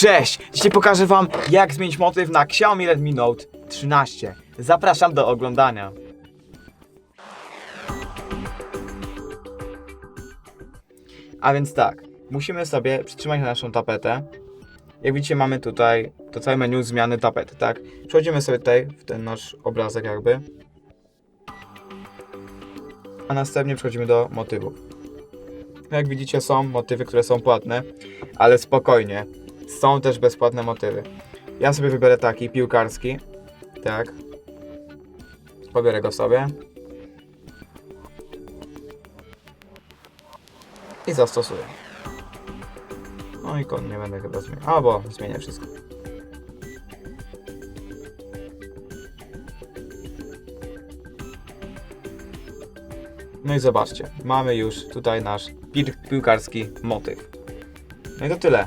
Cześć! Dzisiaj pokażę wam jak zmienić motyw na Xiaomi Redmi Note 13. Zapraszam do oglądania. A więc tak, musimy sobie przytrzymać naszą tapetę. Jak widzicie mamy tutaj to całe menu zmiany tapety, tak? Przechodzimy sobie tutaj w ten nasz obrazek jakby. A następnie przechodzimy do motywów. Jak widzicie są motywy, które są płatne, ale spokojnie, są też bezpłatne motywy. Ja sobie wybiorę taki piłkarski, tak. Pobiorę go sobie. I zastosuję. No i kon nie będę chyba zmieniał. Albo zmienię wszystko. No i zobaczcie, mamy już tutaj nasz pi- piłkarski motyw. No i to tyle.